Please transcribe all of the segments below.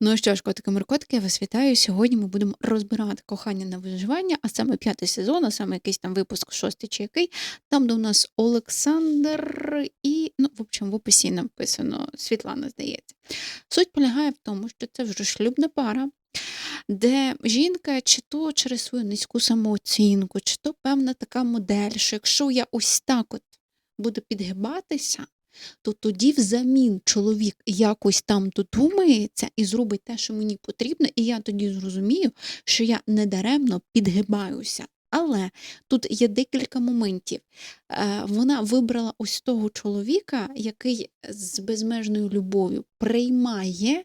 Ну що ж, котики моркотики, я вас вітаю. Сьогодні ми будемо розбирати кохання на виживання, а саме п'ятий сезон, а саме якийсь там випуск шостий чи який, там, де у нас Олександр і, ну, в общем, в описі написано Світлана, здається. Суть полягає в тому, що це вже шлюбна пара, де жінка чи то через свою низьку самооцінку, чи то певна така модель, що якщо я ось так от буду підгибатися, то тоді взамін чоловік якось там додумається і зробить те, що мені потрібно, і я тоді зрозумію, що я недаремно підгибаюся. Але тут є декілька моментів. Е, Вона вибрала ось того чоловіка, який з безмежною любов'ю приймає,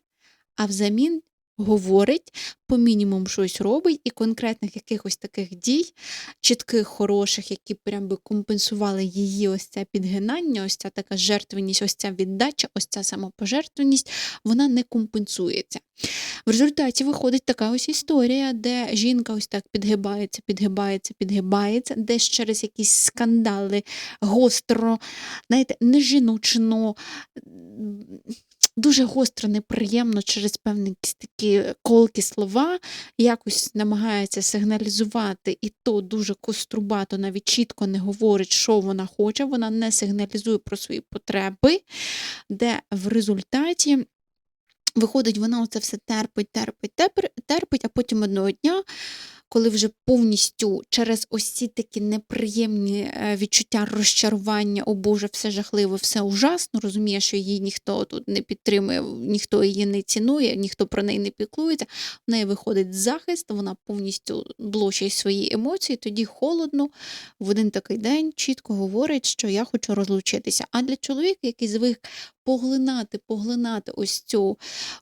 а взамін говорить, по мінімум щось робить, і конкретних якихось таких дій, чітких, хороших, які прям би компенсували її ось це підгинання, ось ця така жертвеність, ось ця віддача, ось ця самопожертвеність, вона не компенсується. В результаті виходить така ось історія, де жінка ось так підгибається, підгибається, підгибається, десь через якісь скандали гостро, знаєте, нежіночно, дуже гостро, неприємно через певні такі колкі слова, якось намагається сигналізувати, і то дуже кострубато, навіть чітко не говорить, що вона хоче, вона не сигналізує про свої потреби, де в результаті. Виходить, вона оце все терпить, терпить, терпить, а потім одного дня, коли вже повністю через ось ці такі неприємні е, відчуття розчарування, о Боже, все жахливо, все ужасно, розуміє, що її ніхто тут не підтримує, ніхто її не цінує, ніхто про неї не піклується. В неї виходить захист, вона повністю блочить свої емоції, тоді холодно, в один такий день чітко говорить, що я хочу розлучитися. А для чоловіка, який звик поглинати, поглинати ось цю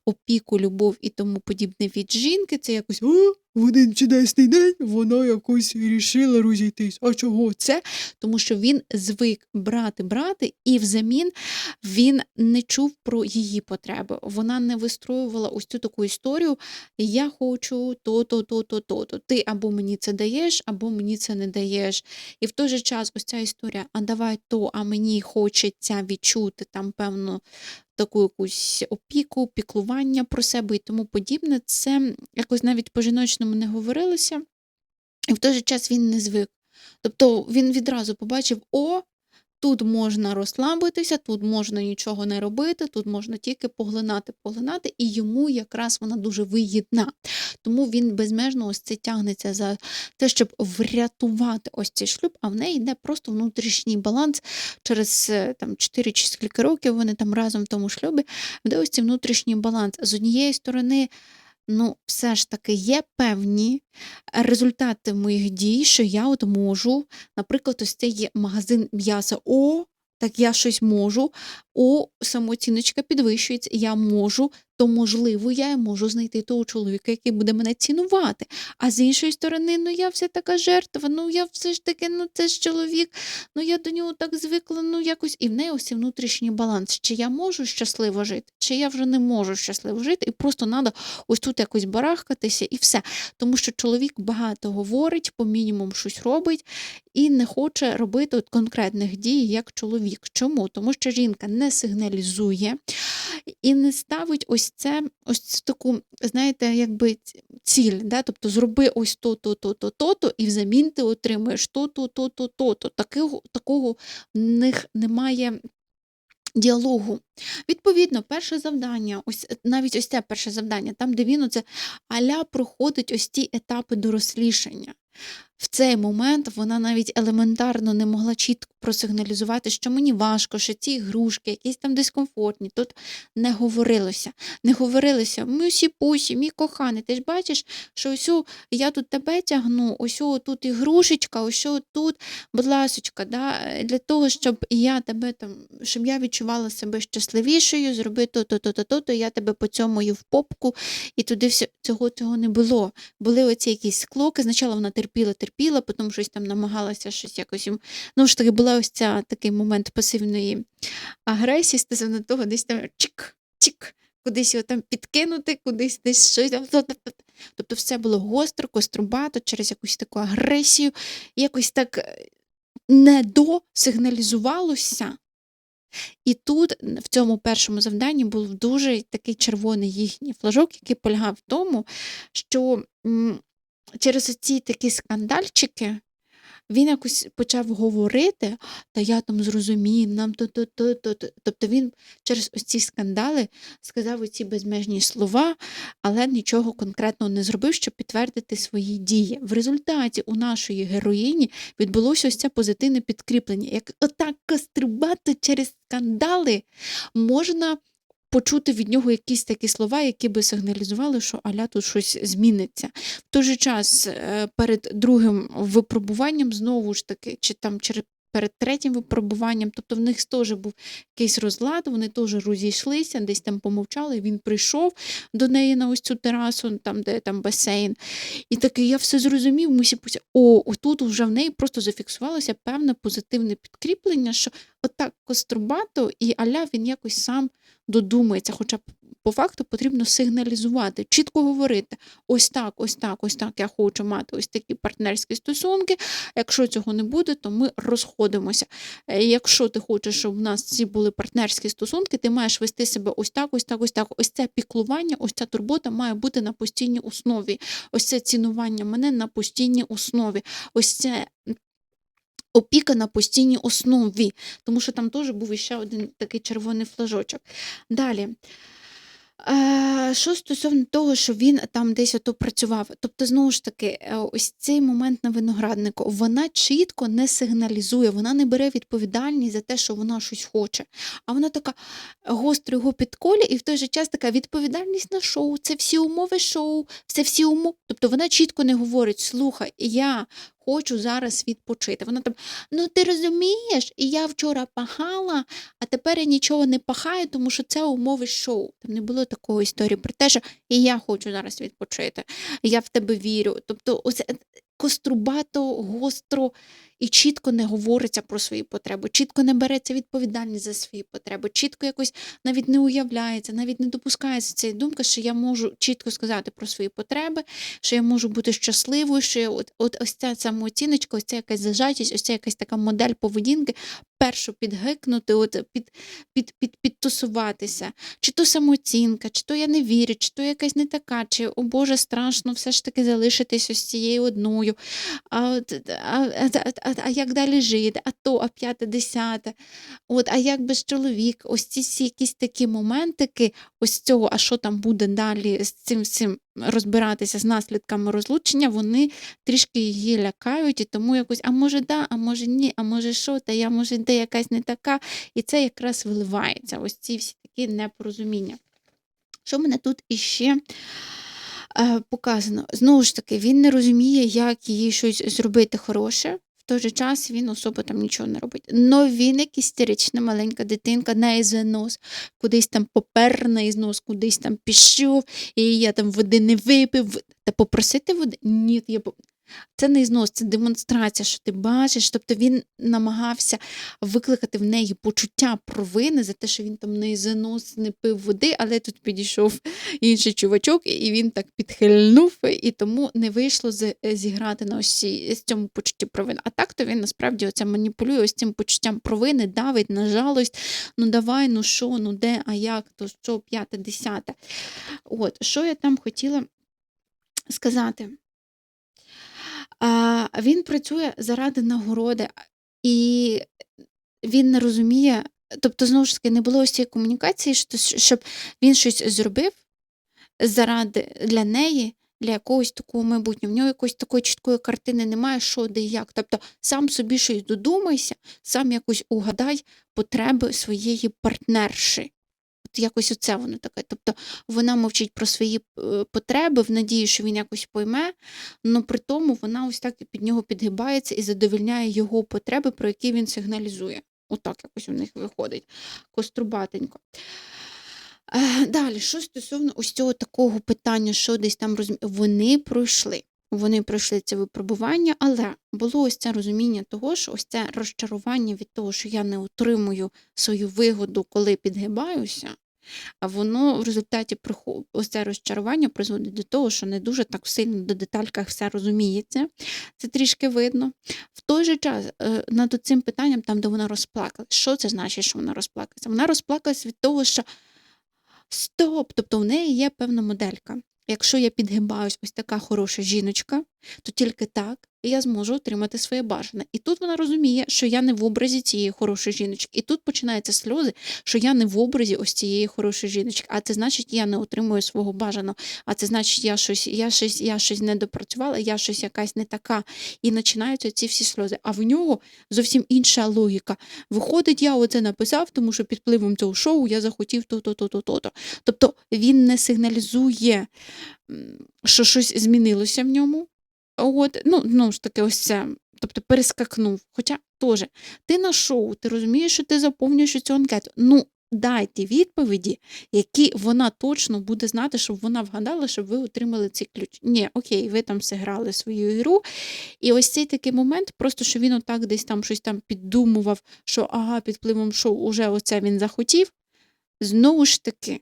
опіку, любов і тому подібне від жінки, це якось «О, в один чудесний день вона якось вирішила розійтись. А чого це? Тому що він звик брати, брати, і взамін він не чув про її потреби. Вона не вистроювала ось цю таку історію. Я хочу то-то, то-то, то-то. Ти або мені це даєш, або мені це не даєш. І в той же час ось ця історія, а давай то, а мені хочеться відчути там певну таку якусь опіку, піклування про себе і тому подібне. Це якось навіть по-жіночному не говорилося, і в той же час він не звик. Тобто він відразу побачив: о, тут можна розслабитися, тут можна нічого не робити, тут можна тільки поглинати, поглинати, і йому якраз вона дуже вигідна. Тому він безмежно ось це тягнеться за те, щоб врятувати ось цей шлюб, а в неї йде просто внутрішній баланс через е, там 4 чи скільки років вони там разом в тому шлюбі, де ось цей внутрішній баланс. З однієї сторони, ну, все ж таки є певні результати моїх дій, що я от можу, наприклад, ось цей є магазин м'яса. О, так я щось можу, о, самооціночка підвищується, я можу, то можливо, я можу знайти того чоловіка, який буде мене цінувати. А з іншої сторони, ну я вся така жертва, ну я все ж таки, ну це ж чоловік, ну я до нього так звикла, ну якось і в неї ось внутрішній баланс. Чи я можу щасливо жити, чи я вже не можу щасливо жити, і просто треба ось тут якось барахкатися і все. Тому що чоловік багато говорить, по мінімум щось робить і не хоче робити от конкретних дій як чоловік. Чому? Тому що жінка не сигналізує і не ставить ось це, ось цю таку, знаєте, якби ціль. Да? Тобто зроби ось то, то, то, то, то, то, і взамін ти отримуєш то, то, то, то, то, то. Такого, такого в них немає. Діалогу. Відповідно, перше завдання, ось е, навіть ось це перше завдання, там, де він оце аля проходить ось ті етапи дорослішання. В цей момент вона навіть елементарно не могла чітко просигналізувати, що мені важко, що ці ігрушки, якісь там дискомфортні. Тут не говорилося. Не говорилося, мюсі пусі, мій коханий, ти ж бачиш, що ось я тут тебе тягну, ось тут ігрушечка, ось тут, будь ласочка, да, для того, щоб я тебе там, щоб я відчувала себе щасливішою, зроби то, то, то, то, то, то я тебе поцьомую в попку, і туди все, цього, цього не було. Були оці якісь склоки, спочатку вона терпіла, терпіла, потім щось там намагалася щось якось. Ну ж таки, була ось ця такий момент пасивної агресії стосовно того, десь там чик, чик, кудись його там підкинути, кудись десь щось. Тобто все було гостро, кострубато, через якусь таку агресію, якось так е, не досигналізувалося, І тут в цьому першому завданні був дуже такий червоний їхній флажок, який полягав в тому, що через оці такі скандальчики він якось почав говорити, та я там зрозумів, нам то то то то то Тобто він через ось ці скандали сказав оці безмежні слова, але нічого конкретного не зробив, щоб підтвердити свої дії. В результаті у нашої героїні відбулося ось це позитивне підкріплення. Як отак кастрибати через скандали можна почути від нього якісь такі слова, які би сигналізували, що аля тут щось зміниться. В той же час е, перед другим випробуванням, знову ж таки, чи там через перед третім випробуванням, тобто в них теж був якийсь розлад, вони теж розійшлися, десь там помовчали. Він прийшов до неї на ось цю терасу, там, де там басейн. І такий, я все зрозумів, мусі о, отут вже в неї просто зафіксувалося певне позитивне підкріплення, що отак кострубато, і аля він якось сам додумається, хоча по факту потрібно сигналізувати, чітко говорити: ось так, ось так, ось так. Я хочу мати ось такі партнерські стосунки. Якщо цього не буде, то ми розходимося. Е, якщо ти хочеш, щоб в нас ці були партнерські стосунки, ти маєш вести себе ось так, ось так, ось так. Ось це піклування, ось ця турбота має бути на постійній основі. Ось це цінування мене на постійній основі. Ось це. Опіка на постійній основі, тому що там теж був іще один такий червоний флажочок. Далі. Е, що стосовно того, що він там десь ото працював, тобто, знову ж таки, е, ось цей момент на винограднику, вона чітко не сигналізує, вона не бере відповідальність за те, що вона щось хоче. А вона така гостро його підколі, і в той же час така відповідальність на шоу, це всі умови шоу, це всі умови. Тобто вона чітко не говорить: слухай, я хочу зараз відпочити. Вона там, ну ти розумієш, і я вчора пахала, а тепер я нічого не пахаю, тому що це умови шоу. Там не було такої історії про те, що і я хочу зараз відпочити, я в тебе вірю. Тобто, ось кострубато, гостро і чітко не говориться про свої потреби, чітко не береться відповідальність за свої потреби, чітко якось навіть не уявляється, навіть не допускається цієї думки, що я можу чітко сказати про свої потреби, що я можу бути щасливою, що я от, от ось ця самооціночка, ось ця якась зажатість, ось ця якась така модель поведінки, першу підгикнути, от під, під, під, підтусуватися, чи то самооцінка, чи то я не вірю, чи то якась не така, чи о Боже, страшно все ж таки залишитись ось цією одною. А, а, а, а як далі жити, а то, а п'яте, десяте. От, А як без чоловік? Ось ці всі якісь такі моментики, ось цього, а що там буде далі з цим всім розбиратися з наслідками розлучення, вони трішки її лякають, і тому якось, а може да, а може ні, а може що, та я може де якась не така. І це якраз виливається, ось ці всі такі непорозуміння. Що мене тут іще е, показано? Знову ж таки, він не розуміє, як їй щось зробити хороше той же час він особо там нічого не робить. Но він як істерична маленька дитинка на ізнос, кудись там попер на ізнос, кудись там пішов, і я там води не випив. Та попросити води? Ні, я це не ізнос, це демонстрація, що ти бачиш. Тобто він намагався викликати в неї почуття провини за те, що він там не занос, не пив води, але тут підійшов інший чувачок, і він так підхильнув, і тому не вийшло зіграти на ось цьому почутті провини. А так то він насправді оце маніпулює ось цим почуттям провини, давить на жалость. Ну давай, ну що, ну де, а як, то що, п'яте, десяте. От, що я там хотіла сказати? А, Він працює заради нагороди, і він не розуміє, тобто, знову ж таки, не було ось цієї комунікації, щоб він щось зробив заради для неї, для якогось такого майбутнього. В нього якоїсь такої чіткої картини немає, що де і як. Тобто сам собі щось додумайся, сам якось угадай потреби своєї якось оце воно таке. Тобто вона мовчить про свої е, потреби в надії, що він якось пойме, але при тому вона ось так під нього підгибається і задовільняє його потреби, про які він сигналізує. Отак якось у них виходить кострубатенько. Е, далі, що стосовно ось цього такого питання, що десь там розмі... вони пройшли. Вони пройшли це випробування, але було ось це розуміння того, що ось це розчарування від того, що я не отримую свою вигоду, коли підгибаюся, а воно в результаті ось це розчарування призводить до того, що не дуже так сильно до детальках все розуміється. Це трішки видно. В той же час, е, над цим питанням, там, де вона розплакалась, що це значить, що вона розплакалася? Вона розплакалась від того, що стоп! Тобто в неї є певна моделька. Якщо я підгибаюсь, ось така хороша жіночка, то тільки так я зможу отримати своє бажане. І тут вона розуміє, що я не в образі цієї хорошої жіночки. І тут починаються сльози, що я не в образі ось цієї хорошої жіночки. А це значить, я не отримую свого бажаного. А це значить, я щось, я щось, я щось не допрацювала, я щось якась не така. І починаються ці всі сльози. А в нього зовсім інша логіка. Виходить, я оце написав, тому що під впливом цього шоу я захотів то-то, то-то, то-то. Тобто він не сигналізує, що щось змінилося в ньому. От, ну, знову ж таки, ось це. Тобто перескакнув. Хоча теж ти на шоу, ти розумієш, що ти заповнюєш цю анкету. Ну, дайте відповіді, які вона точно буде знати, щоб вона вгадала, щоб ви отримали цей ключ. Ні, окей, ви там зіграли свою ігру. І ось цей такий момент, просто що він отак десь там щось там піддумував, що ага, під впливом шоу уже оце він захотів. Знову ж таки,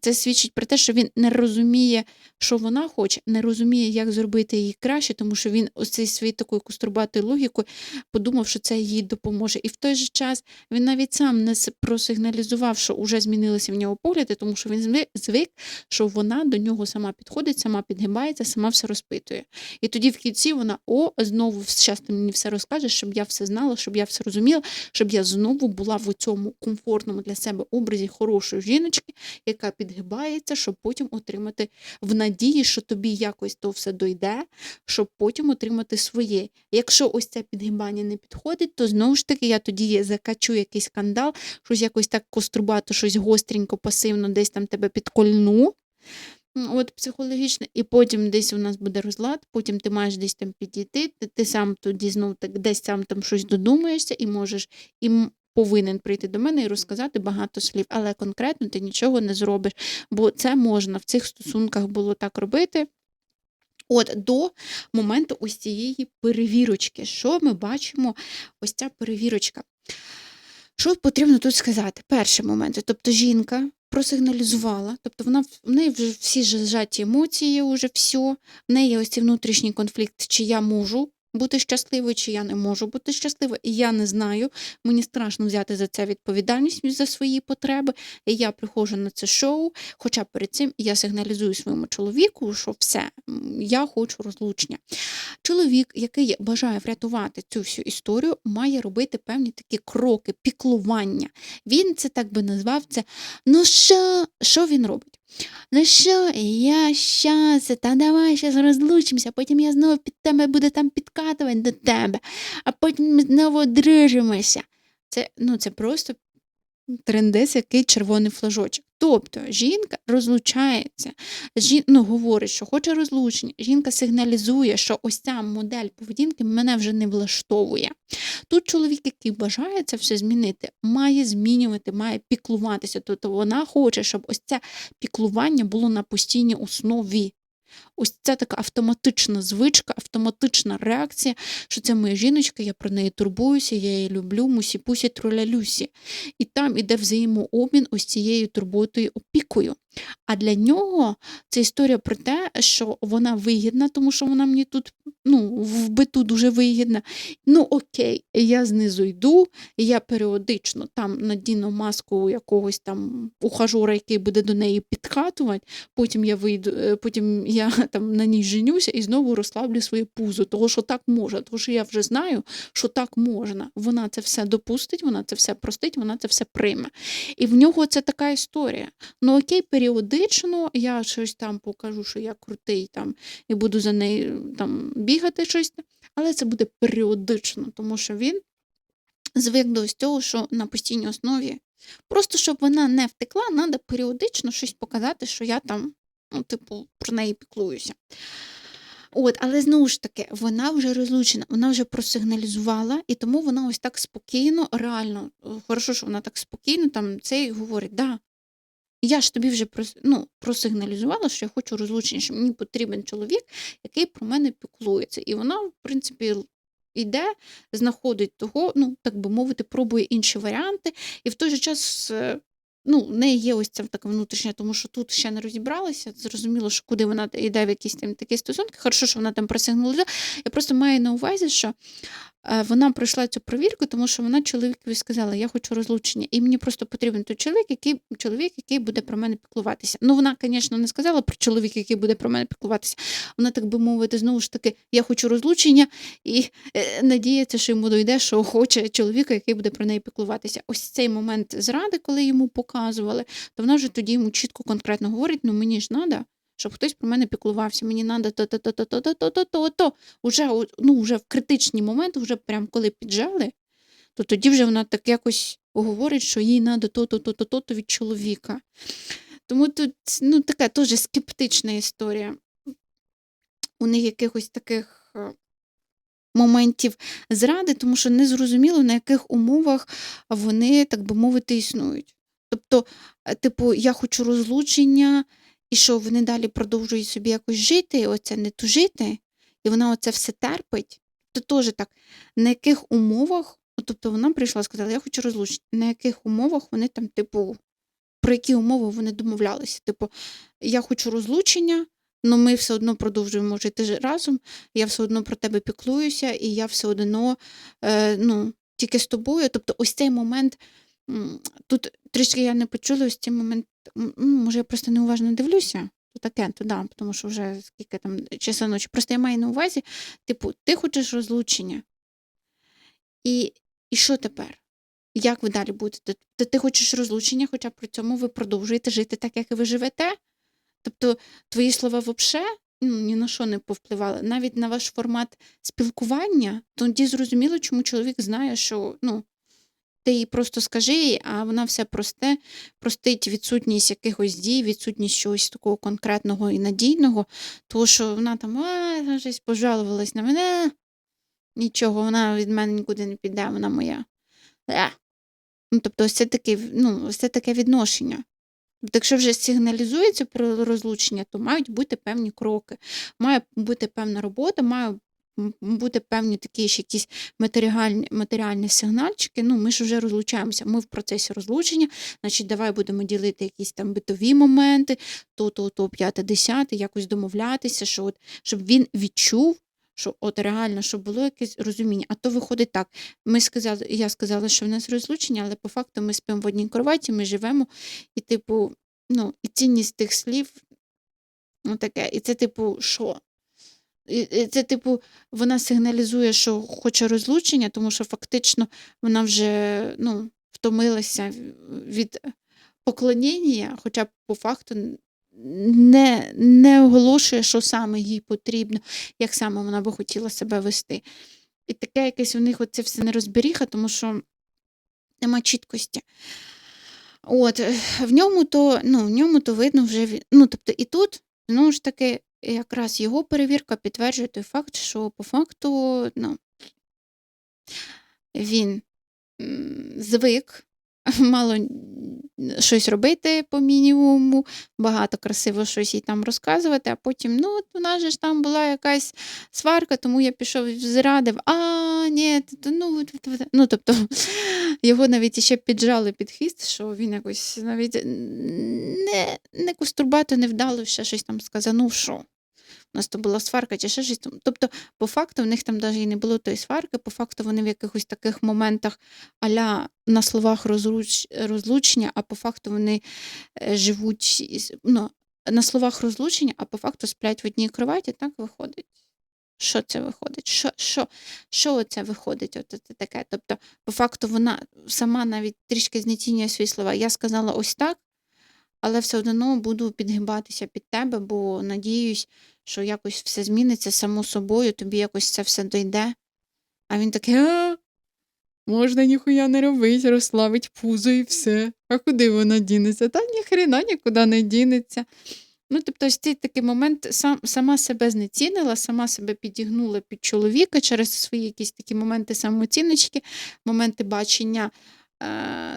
це свідчить про те, що він не розуміє, що вона хоче, не розуміє, як зробити її краще, тому що він ось цей своєю такою кострубатою логікою подумав, що це їй допоможе. І в той же час він навіть сам не просигналізував, що вже змінилися в нього погляди, тому що він звик, що вона до нього сама підходить, сама підгибається, сама все розпитує. І тоді в кінці вона: о, знову зараз ти мені все розкажеш, щоб я все знала, щоб я все розуміла, щоб я знову була в цьому комфортному для себе образі хорошої жіночки, яка підгибається, щоб потім отримати в надії, що тобі якось то все дойде, щоб потім отримати своє. Якщо ось це підгибання не підходить, то знову ж таки я тоді закачу якийсь скандал, щось якось так кострубато, щось гостренько, пасивно, десь там тебе підкольну. От психологічно, і потім десь у нас буде розлад, потім ти маєш десь там підійти, ти, ти сам тоді знов так десь сам там щось додумаєшся і можеш і повинен прийти до мене і розказати багато слів, але конкретно ти нічого не зробиш, бо це можна в цих стосунках було так робити. От до моменту ось цієї перевірочки. Що ми бачимо? Ось ця перевірочка. Що потрібно тут сказати? Перший момент. Тобто жінка просигналізувала, тобто вона в неї вже всі зажаті емоції, вже все, в неї ось цей внутрішній конфлікт, чи я можу бути щасливою, чи я не можу бути щасливою, і я не знаю. Мені страшно взяти за це відповідальність за свої потреби. І я приходжу на це шоу, хоча перед цим я сигналізую своєму чоловіку, що все, я хочу розлучення. Чоловік, який бажає врятувати цю всю історію, має робити певні такі кроки, піклування. Він це так би назвав це. Ну що, що він робить? Ну що, я щас, та давай щас розлучимося, потім я знову під тебе буду там підкатувати до тебе, а потім ми знову одружимося. Це, ну, це просто трендець, який червоний флажочок. Тобто жінка розлучається, жін... ну, говорить, що хоче розлучення. Жінка сигналізує, що ось ця модель поведінки мене вже не влаштовує. Тут чоловік, який бажає це все змінити, має змінювати, має піклуватися. Тобто вона хоче, щоб ось це піклування було на постійній основі. Ось це така автоматична звичка, автоматична реакція, що це моя жіночка, я про неї турбуюся, я її люблю, мусі-пусі, тролялюсі. І там іде взаємообмін ось цією турботою, опікою. А для нього це історія про те, що вона вигідна, тому що вона мені тут ну, в биту дуже вигідна. Ну, окей, я знизу йду, я періодично там надіну маску якогось там ухажора, який буде до неї підкатувати, потім я вийду, е, потім я там на ній женюся і знову розслаблю своє пузо, того, що так можна, тому що я вже знаю, що так можна. Вона це все допустить, вона це все простить, вона це все прийме. І в нього це така історія. Ну окей, періодично я щось там покажу, що я крутий там і буду за нею там бігати щось, але це буде періодично, тому що він звик до ось цього, що на постійній основі. Просто щоб вона не втекла, треба періодично щось показати, що я там, ну, типу, про неї піклуюся. От, але знову ж таки, вона вже розлучена, вона вже просигналізувала, і тому вона ось так спокійно, реально, е, хорошо, що вона так спокійно там це і говорить, да. Я ж тобі вже ну, просигналізувала, що я хочу розлучення, що мені потрібен чоловік, який про мене піклується. І вона, в принципі, іде, знаходить того, ну, так би мовити, пробує інші варіанти, і в той же час е, ну, в неї є ось ця така внутрішня, тому що тут ще не розібралася. Зрозуміло, що куди вона йде в якісь там такі стосунки. Хорошо, що вона там просигналізує. Я просто маю на увазі, що вона пройшла цю провірку, тому що вона чоловікові сказала, я хочу розлучення. І мені просто потрібен той чоловік, який чоловік, який буде про мене піклуватися. Ну, вона, звісно, не сказала про чоловіка, який буде про мене піклуватися. Вона, так би мовити, знову ж таки, я хочу розлучення і е, надіється, що йому дойде, що хоче чоловіка, який буде про неї піклуватися. Ось цей момент зради, коли йому показували, то вона вже тоді йому чітко конкретно говорить: ну мені ж треба, щоб хтось про мене піклувався, мені треба то-то-то-то-то-то-то-то. Уже, ну, вже в критичні моменти, вже прям коли піджали, то тоді вже вона так якось говорить, що їй треба то-то-то-то-то від чоловіка. Тому тут ну, така теж скептична історія. У них якихось таких е, моментів зради, тому що не зрозуміло, на яких умовах вони, так би мовити, існують. Тобто, е, типу, я хочу розлучення, і що вони далі продовжують собі якось жити, оце не тужити, і вона оце все терпить. То теж так, на яких умовах, ну, тобто вона прийшла і сказала, я хочу розлучення, на яких умовах вони там, типу, про які умови вони домовлялися. Типу, я хочу розлучення, але ми все одно продовжуємо жити разом, я все одно про тебе піклуюся, і я все одно е, ну, тільки з тобою. Тобто, ось цей момент, тут трішки я не почула, ось цей момент, може, я просто неуважно дивлюся. То таке, то да, тому що вже скільки там часа ночі. Просто я маю на увазі, типу, ти хочеш розлучення. І, і що тепер? Як ви далі будете? Тобто ти хочеш розлучення, хоча при цьому ви продовжуєте жити так, як і ви живете? Тобто твої слова взагалі ну, ні на що не повпливали. Навіть на ваш формат спілкування, тоді зрозуміло, чому чоловік знає, що ну, ти їй просто скажи, а вона все просте, простить відсутність якихось дій, відсутність чогось такого конкретного і надійного, тому що вона там щось пожалувалась на мене. Нічого, вона від мене нікуди не піде, вона моя. Е. Ну, тобто, ось це таке, ну, ось це таке відношення. Тобто, якщо вже сигналізується про розлучення, то мають бути певні кроки, має бути певна робота, має бути певні такі ще якісь матеріальні, матеріальні сигнальчики. Ну, ми ж вже розлучаємося, ми в процесі розлучення, значить, давай будемо ділити якісь там битові моменти, то, то, то, п'яте, десяте, якось домовлятися, що от, щоб він відчув. Що от реально, щоб було якесь розуміння. А то виходить так. Ми сказали, я сказала, що в нас розлучення, але по факту ми спимо в одній кроваті, ми живемо, і, типу, ну, і цінність тих слів, ну таке, і це, типу, що? Це, типу, вона сигналізує, що хоче розлучення, тому що фактично вона вже ну, втомилася від поклоніння, хоча по факту не, не оголошує, що саме їй потрібно, як саме вона би хотіла себе вести. І таке якесь у них оце все нерозберіха, тому що нема чіткості. От, в ньому то, ну, в ньому то видно вже, ну, тобто і тут, знову ж таки, якраз його перевірка підтверджує той факт, що по факту, ну, він звик мало щось робити по мінімуму, багато красиво щось їй там розказувати, а потім, ну, от у нас же ж там була якась сварка, тому я пішов і зрадив. А, ні, ну, от- от- от». ну, тобто його навіть іще піджали під хіст, що він якось навіть не, не кострубато, не вдало, ще щось там сказанув, що у нас то була сварка чи ще щось. Тобто, по факту, в них там навіть і не було тої сварки, по факту вони в якихось таких моментах аля на словах розруч, розлучення, а по факту вони е, живуть ну, на словах розлучення, а по факту сплять в одній кроваті, так виходить. Що це виходить? Що, що, що це виходить? От це таке. Тобто, по факту, вона сама навіть трішки знецінює свої слова. Я сказала ось так, але все одно буду підгибатися під тебе, бо надіюсь, що якось все зміниться само собою, тобі якось це все дойде. А він такий, а, можна ніхуя не робить, розслабить пузо і все. А куди вона дінеться? Та ніхрена нікуди не дінеться. Ну, тобто, ось цей такий момент сам, сама себе знецінила, сама себе підігнула під чоловіка через свої якісь такі моменти самооціночки, моменти бачення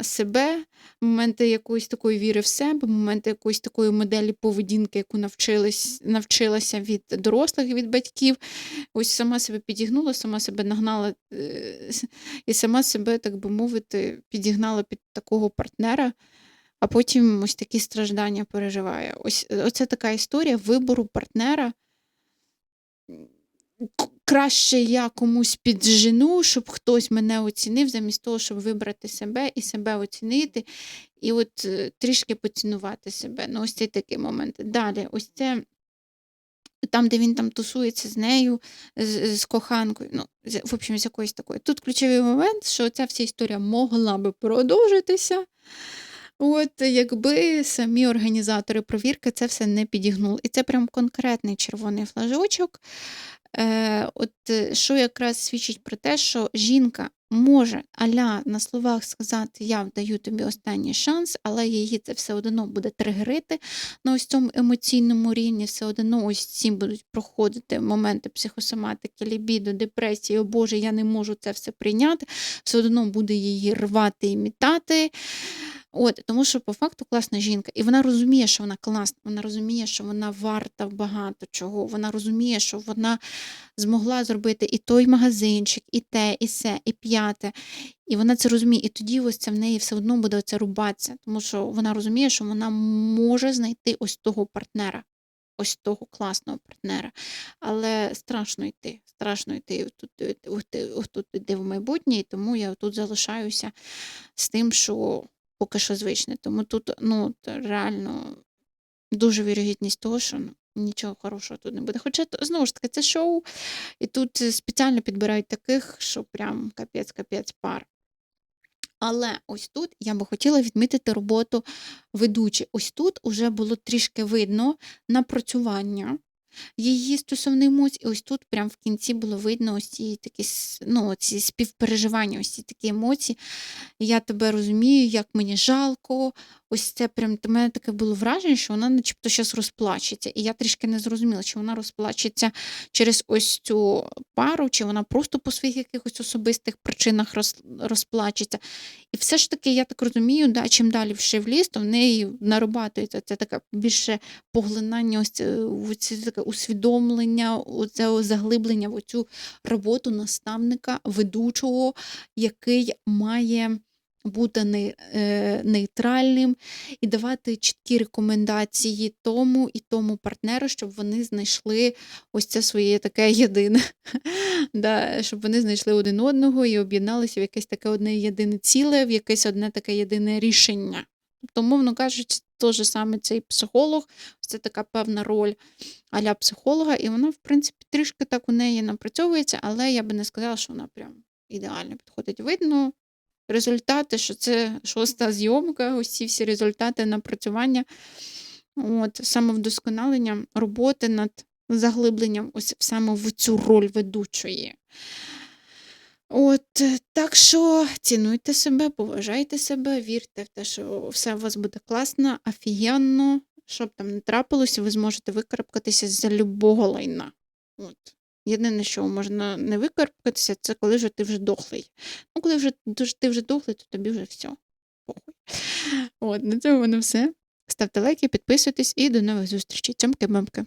себе, моменти якоїсь такої віри в себе, моменти якоїсь такої моделі поведінки, яку навчилась, навчилася від дорослих, від батьків. Ось сама себе підігнула, сама себе нагнала е, і сама себе, так би мовити, підігнала під такого партнера. а потім ось такі страждання переживає. Ось оце така історія вибору партнера. Краще я комусь піджену, щоб хтось мене оцінив, замість того, щоб вибрати себе і себе оцінити, і от е, трішки поцінувати себе. Ну, ось це такий момент. Далі, ось це там, де він там тусується з нею, з, з коханкою, ну, з, в общем, з якоюсь такою. Тут ключовий момент, що ця вся історія могла би продовжитися. От якби самі організатори провірки це все не підігнули. І це прям конкретний червоний флажочок. Е, от що якраз свідчить про те, що жінка може аля на словах сказати Я вдаю тобі останній шанс, але її це все одно буде тригерити на ось цьому емоційному рівні, все одно ось ці будуть проходити моменти психосоматики, лібіду, депресії, о Боже, я не можу це все прийняти, все одно буде її рвати і мітати. От, тому що по факту класна жінка, і вона розуміє, що вона класна, вона розуміє, що вона варта багато чого. Вона розуміє, що вона змогла зробити і той магазинчик, і те, і се, і п'яте. І вона це розуміє. І тоді ось це в неї все одно буде оце рубатися, тому що вона розуміє, що вона може знайти ось того партнера, ось того класного партнера. Але страшно йти, страшно йти тут, тут йти в майбутнє, і тому я тут залишаюся з тим, що поки що звичне. Тому тут ну, реально дуже вірогідність того, що нічого хорошого тут не буде. Хоча знову ж таки, це шоу, і тут е, спеціально підбирають таких, що прям капець-капець пар. Але ось тут я би хотіла відмітити роботу ведучі. Ось тут уже було трішки видно напрацювання її стосовно емоцій. І ось тут прямо в кінці було видно ось ці такі ну, ці співпереживання, ось ці такі емоції. Я тебе розумію, як мені жалко. Ось це прям у мене таке було враження, що вона начебто зараз розплачеться. І я трішки не зрозуміла, чи вона розплачеться через ось цю пару, чи вона просто по своїх якихось особистих причинах роз, розплачеться. І все ж таки, я так розумію, да, чим далі вшив в ліс, то в неї нарабатується це таке більше поглинання, ось це, таке усвідомлення, оце заглиблення в цю роботу наставника, ведучого, який має бути е, нейтральним і давати чіткі рекомендації тому і тому партнеру, щоб вони знайшли ось це своє таке єдине, да, щоб вони знайшли один одного і об'єдналися в якесь таке одне єдине ціле, в якесь одне таке єдине рішення. Тобто, мовно кажучи, теж саме цей психолог, це така певна роль аля психолога, і вона, в принципі, трішки так у неї напрацьовується, але я би не сказала, що вона прям ідеально підходить. Видно результати, що це шоста зйомка, ці всі результати напрацювання, от, самовдосконалення роботи над заглибленням ось саме в цю роль ведучої. От, так що цінуйте себе, поважайте себе, вірте в те, що все у вас буде класно, офігенно, що б там не трапилося, ви зможете викарабкатися з любого лайна. От. Єдине, що можна не викарабкатися, це коли вже ти вже дохлий. Ну, коли вже ти вже дохлий, то тобі вже все. Похуй. От, на цьому воно все. Ставте лайки, підписуйтесь і до нових зустрічей. Цьомки-бамки.